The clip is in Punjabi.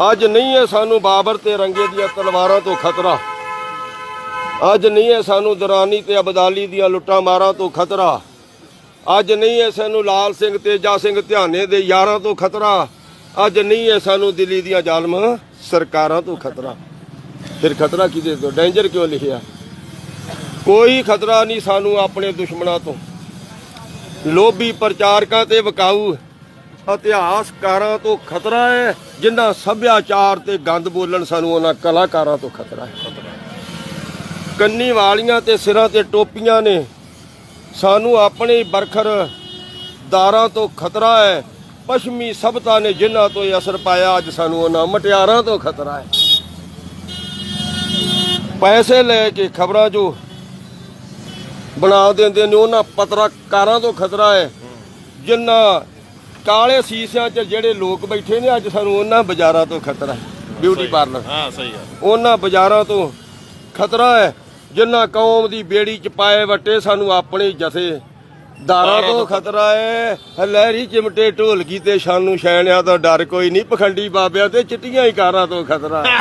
ਅੱਜ ਨਹੀਂ ਹੈ ਸਾਨੂੰ ਬਾਬਰ ਤੇ ਰੰਗੇ ਦੀਆਂ ਤਲਵਾਰਾਂ ਤੋਂ ਖਤਰਾ। ਅੱਜ ਨਹੀਂ ਹੈ ਸਾਨੂੰ ਦਰਾਨੀ ਤੇ ਅਬਦਾਲੀ ਦੀਆਂ ਲੁੱਟਾਂ ਮਾਰਾਂ ਤੋਂ ਖਤਰਾ। ਅੱਜ ਨਹੀਂ ਹੈ ਸਾਨੂੰ ਲਾਲ ਸਿੰਘ ਤੇਜਾ ਸਿੰਘ ਧਿਆਨੇ ਦੇ ਯਾਰਾਂ ਤੋਂ ਖਤਰਾ। ਅੱਜ ਨਹੀਂ ਹੈ ਸਾਨੂੰ ਦਿੱਲੀ ਦੀਆਂ ਜ਼ਾਲਮ ਸਰਕਾਰਾਂ ਤੋਂ ਖਤਰਾ। ਫਿਰ ਖਤਰਾ ਕਿਹਦੇ ਤੋਂ? ਡੇਂਜਰ ਕਿਉਂ ਲਿਖਿਆ? ਕੋਈ ਖਤਰਾ ਨਹੀਂ ਸਾਨੂੰ ਆਪਣੇ ਦੁਸ਼ਮਣਾਂ ਤੋਂ। ਲੋਭੀ ਪ੍ਰਚਾਰਕਾਂ ਤੇ ਵਕਾਊ। ਇਤਿਹਾਸਕਾਰਾਂ ਤੋਂ ਖਤਰਾ ਹੈ ਜਿਨ੍ਹਾਂ ਸੱਭਿਆਚਾਰ ਤੇ ਗੰਦ ਬੋਲਣ ਸਾਨੂੰ ਉਹਨਾਂ ਕਲਾਕਾਰਾਂ ਤੋਂ ਖਤਰਾ ਹੈ। ਕੰਨੀ ਵਾਲੀਆਂ ਤੇ ਸਿਰਾਂ ਤੇ ਟੋਪੀਆਂ ਨੇ, ਸਾਨੂੰ ਆਪਣੇ ਬਰਖਰ ਦਾਰਾਂ ਤੋਂ ਖਤਰਾ ਹੈ। ਪੱਛਮੀ ਸਭਤਾ ਨੇ ਜਿਨ੍ਹਾਂ ਤੋਂ ਇਹ ਅਸਰ ਪਾਇਆ, ਅੱਜ ਸਾਨੂੰ ਉਹਨਾਂ ਮਟਿਆਰਾਂ ਤੋਂ ਖਤਰਾ ਹੈ। ਪੈਸੇ ਲੈ ਕੇ ਖਬਰਾਂ ਜੋ ਬਣਾ ਦਿੰਦੇ ਨੇ, ਉਹਨਾਂ ਪੱਤਰਕਾਰਾਂ ਤੋਂ ਖਤਰਾ ਹੈ। ਜਿਨ੍ਹਾਂ ਕਾਲੇ ਸੀਸਿਆਂ 'ਚ ਜਿਹੜੇ ਲੋਕ ਬੈਠੇ ਨੇ ਅੱਜ ਸਾਨੂੰ ਉਹਨਾਂ ਬਾਜ਼ਾਰਾਂ ਤੋਂ ਖਤਰਾ ਹੈ ਬਿਊਟੀ ਪਾਰਲਰ ਹਾਂ। ਸਹੀ ਆ ਉਹਨਾਂ ਬਾਜ਼ਾਰਾਂ ਤੋਂ ਖਤਰਾ ਹੈ ਜਿਨ੍ਹਾਂ ਕੌਮ ਦੀ ਬੇੜੀ 'ਚ ਪਾਏ ਵਟੇ ਸਾਨੂੰ ਆਪਣੇ ਜਥੇ ਦਾਰਾਂ ਤੋਂ ਖਤਰਾ। ਹੈ। ਲਹਿਰੀ ਚਿਮਟੇ ਢੋਲਕੀ ਤੇ ਸਾਨੂੰ ਸ਼ੈਣਿਆਂ ਤੋਂ ਡਰ ਕੋਈ ਨਹੀਂ ਪਖੰਡੀ ਬਾਬਿਆਂ ਤੇ ਚਿੱਟੀਆਂ ਹੀ ਕਾਰਾਂ ਤੋਂ ਖਤਰਾ